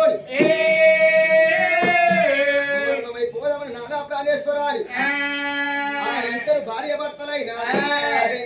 పట్టుకొని పోదామని నాదా ప్రాణేశ్వరాలి. ఇద్దరు భార్య భర్తలైన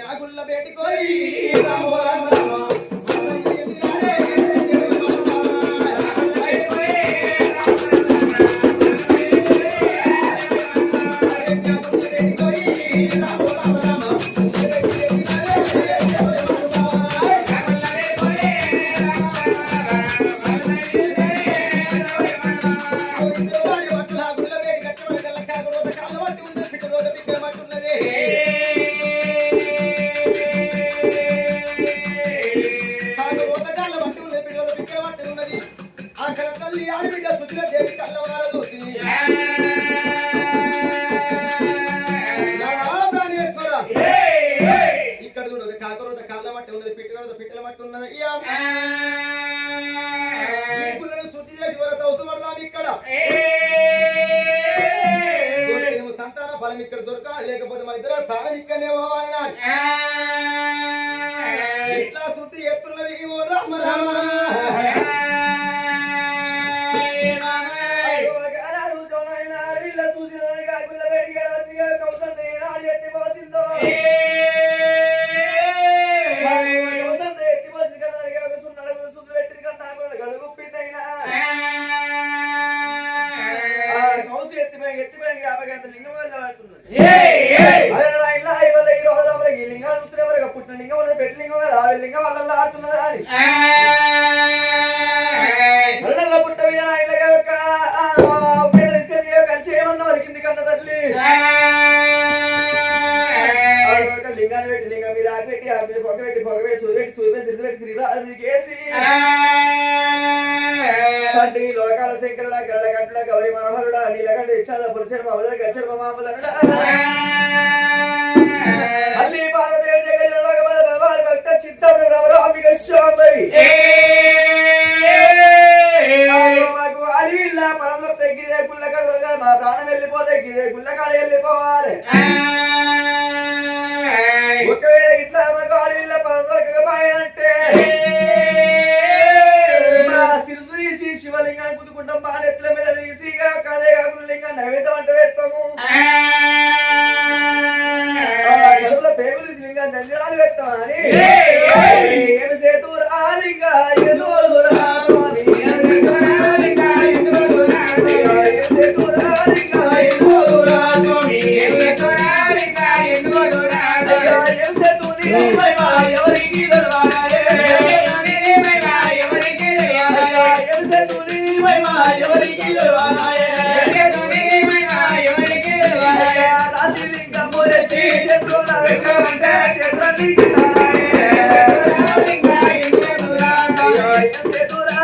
నాగుళ్ళ బేటికొని తండ్రి లోకాల శంకరుడ గల్ల కట్టుడ గౌరి మనోహరుడ నీలగండ ఇచ్చాల పురుషర్మ అవదల గచ్చర్మ మామదరుడ. అల్లి పార్వదేవి జగజనలోక భగవాన్ భక్త చిత్తముడు రమరాంబిక శోభై గిదే పరం దొరికితే గిదే గుళ్ళకాడ దొరకాలి. మా ప్రాణం వెళ్ళిపోతే గిదే గుళ్ళకాడ వెళ్ళిపోవాలి. ఒకవేళ ఇట్లా మగాడు వీళ్ళ పరం దొరకకపోయినంటే తీసి శివలింగాన్ని కుదుకుంటాం మా నెట్ల మీద తీసిగా కాదే కాకుండా లింగాన్ని నైవేద్యం అంటే పెడతాము.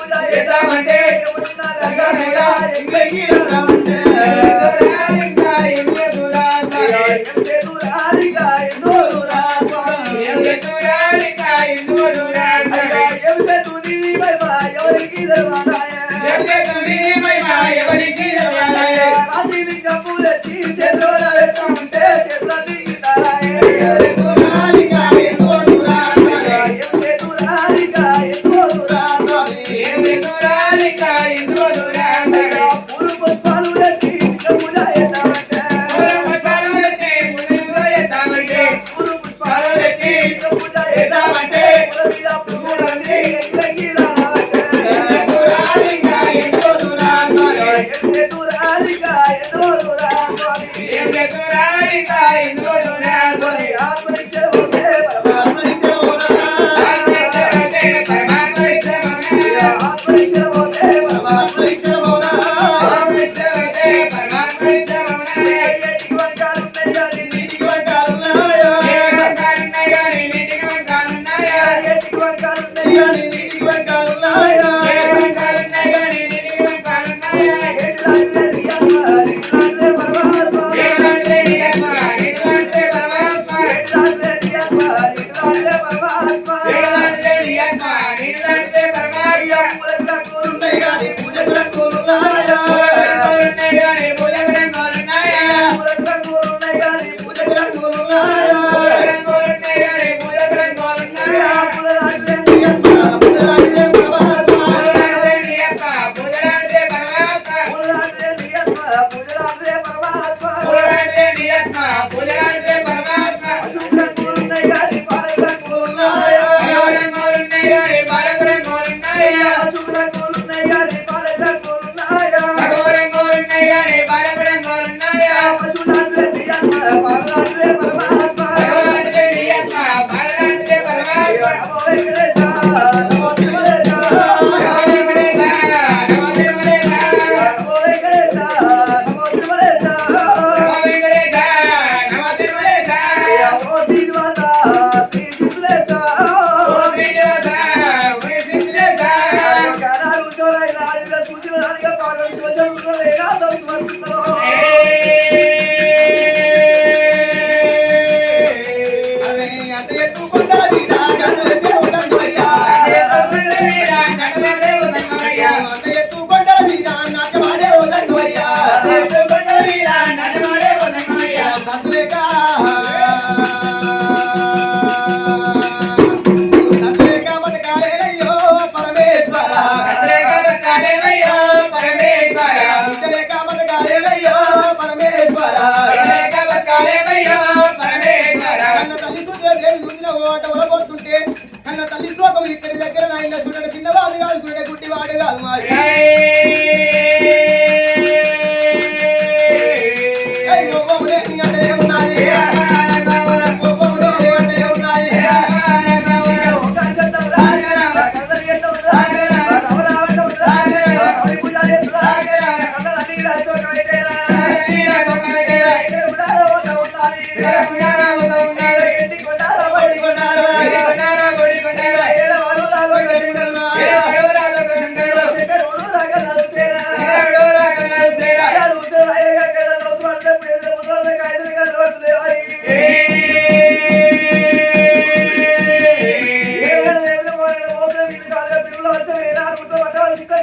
పూజ చేద్దామంటే take it out. ఎక్కడ వచ్చిన ఏదో అనుకుంటూ పట్టాలి ఇక్కడ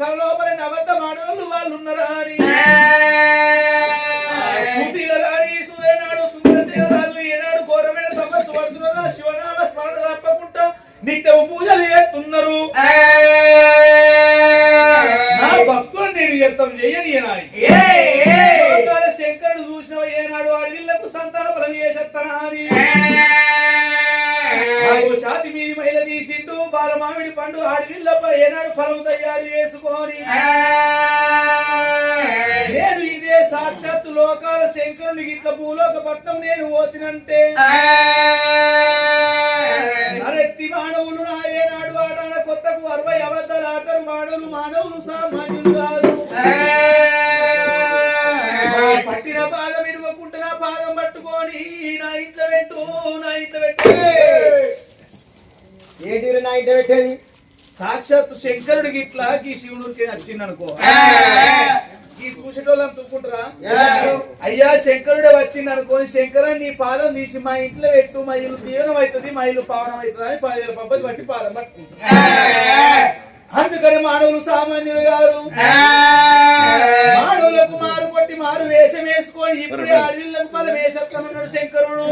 కలలోపలని అబద్ధం ఆడవాళ్ళు వాళ్ళు ఉన్నారా అని. పోసినంటే నరెత్తి మానవులు నాయే నాడు కొత్తకు అరవై అబద్ధాలు ఆడతారు మానవులు మానవులు సామాన్యులు కాదు. పట్టిన పాదం ఇడవకుంటున్నా పాదం పట్టుకొని నా పెట్టు నా ఇంట్లో పెట్టు. ఏంటి నా ఇంట్లో పెట్టేది? సాక్షాత్ శంకరుడికి ఇట్లా గీ శివుడికి నచ్చింది అనుకో ఈ చూసేటోళ్ళని తుక్కుంటారా అయ్యా శంకరుడే వచ్చింది అనుకోని శంకర నీ పాదం తీసి మా ఇంట్లో పెట్టు మా ఇల్లు తీవ్రం అవుతుంది మా ఇల్లు పావనం అవుతుంది అని పది పబ్బతి పట్టి పాదం అందుకని మానవులు సామాన్యులు గారు మానవులకు మారు కొట్టి మారు వేషం వేసుకొని ఇప్పుడే అడవిళ్ళకు పద వేషత్తమన్నాడు శంకరుడు.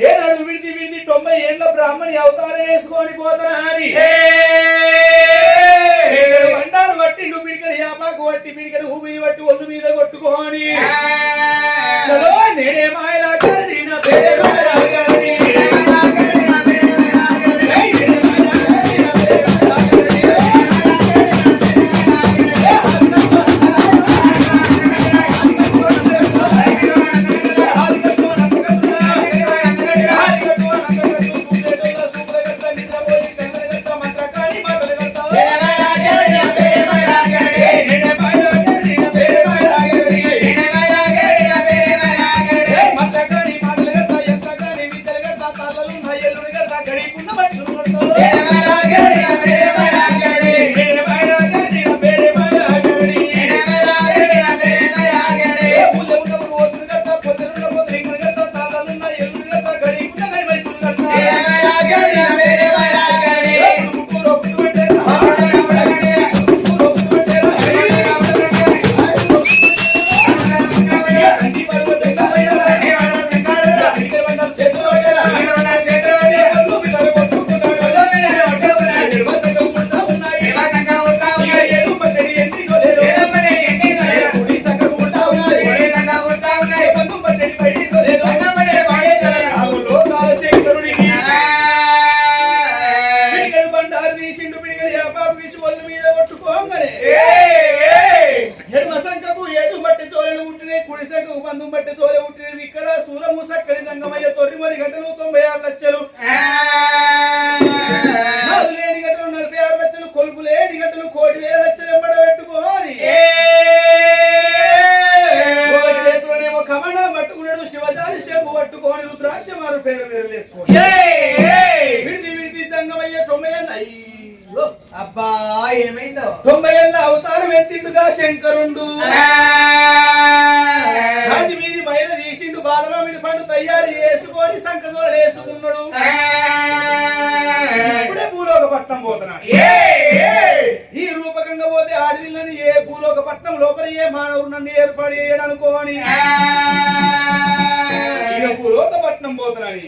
ఏ నడుగు విడిది విడిది తొంభై ఏళ్ళ బ్రాహ్మణి అవతారం వేసుకొని పోతారా అని. వేపాకు పట్టి పిడికడు హుబిని వట్టి ఒళ్ళు మీద కొట్టుకోని. చలో నేడే మాయలా చేసుకోండి విడిది విడిది సంగమయ్య తొంభై అబ్బా ఏమైందో? తొంభై ఏళ్ళ అవతారం ఎత్తిండుగా శంకరుండు. రాజు మీది బయట తీసిండు బాలరాముడి పండు తయారు చేసుకొని సంకదోర వేసుకున్నాడు. ఇప్పుడే భూలోక పట్నం పోతున్నాడు ఈ రూపకంగా పోతే ఆడిల్లని ఏ భూలోక పట్నం లోపల ఏ మానవుడు నన్ను ఏర్పాటు చేయడానికి పోతున్నాయి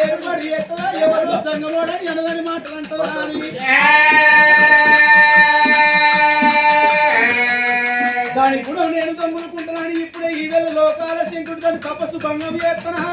ఏడు మడి ఎత్తదా ఎవరు సంగమోడని ఎనదని మాటలు అంటదా దానికి కూడా నేను తమ్మునుకుంటున్నాను ఇప్పుడే ఈ వేళ లోకాల శంకుడు దాని తపస్సు భంగం చేస్తున్నా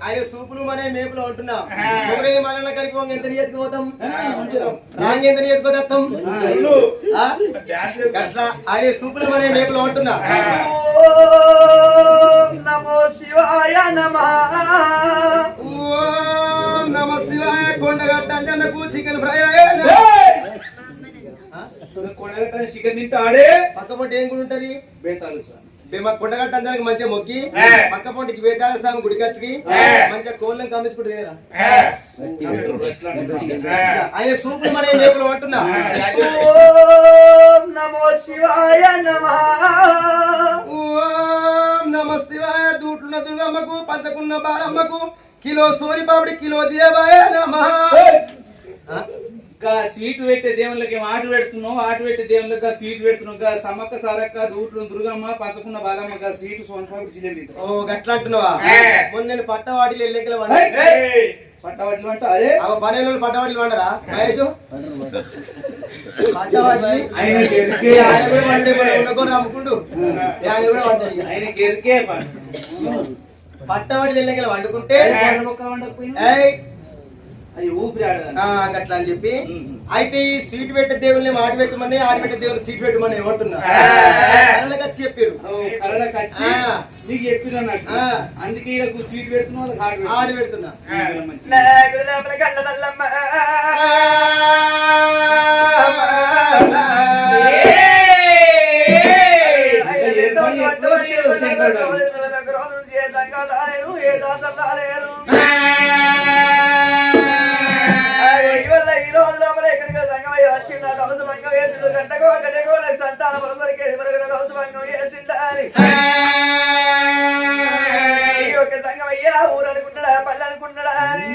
ఆయన సూపులు మన మేపులో ఉంటున్నాం నమో శివాయ నమ. శివాయ కొండగట్ట అంజన్నకు చికెన్ ఫ్రై కొండగట్ట చికెన్ తింటాడే. ఏం కూడా ఉంటది? బేతాలు సార్. మేము కొండగట్ట అంజనకి మంచిగా మొక్కి. పక్క పొంటికి వేదాల స్వామి గుడికి వచ్చి ఏ. మంచిగా కోళ్ళని అంటే ఆయన సూపులు మన మేపులు అంటున్నా. ఓం నమో శివాయ నమః. ఓం నమ శివాయ దూట్లున్న దుర్గమ్మకు పంచకున్న బాలమ్మకు కిలో సోరి పాపిడి కిలో దేవాయ నమ. స్వీట్ పెట్టే దేవుళ్ళకి ఏం ఆట పెడుతున్నావు ఆట పెట్టే దేవుళ్ళకి స్వీట్ పెడుతున్నావు గా సమ్మక్క సారక్క దూట్లు దుర్గమ్మ పంచకున్న బాలమ్మ స్వీట్ సోనపాకు జిలేబీ ఓ గట్లా అంటున్నావా ఏ. మొన్న నేను పట్టవాటిలు ఎల్లెక్కల పట్టవట్లు అంటే అదే పనేళ్ళు పట్టవాటిలు వండరా మహేష్ ఆయన గెరికే ఆయన కూడా వండే ఉండకొని అమ్ముకుంటూ ఆయన కూడా వండాలి ఇక. ఆయన గెరికే పట్టవాటిలు ఎల్లెక్కల వండుకుంటే గట్లా అని చెప్పి. అయితే ఈ స్వీట్ పెట్టే దేవుల్ని ఆట పెట్టమని ఆట పెట్టే దేవుని సీట్ పెట్టమని ఏమంటున్నా? కళ్ళకి వచ్చి చెప్పారు. కళ్ళకి వచ్చి ఆ. నీకు. అందుకే ఇలా స్వీట్ పెడుతున్నావు ఆట పెడుతున్నా. ఏ. రాలేరు లోపల ఎక్కడికి సంగమయ్య వచ్చిండట హంస భంగం వేసిండు. గంటకో గంటకో సంతాన బలపరికేది మరొకటి హంస భంగం వేసిందా అని. ఈ యొక్క సంగమయ్య ఊరు అనుకుంటాడా పల్లె అనుకుంటాడా అని.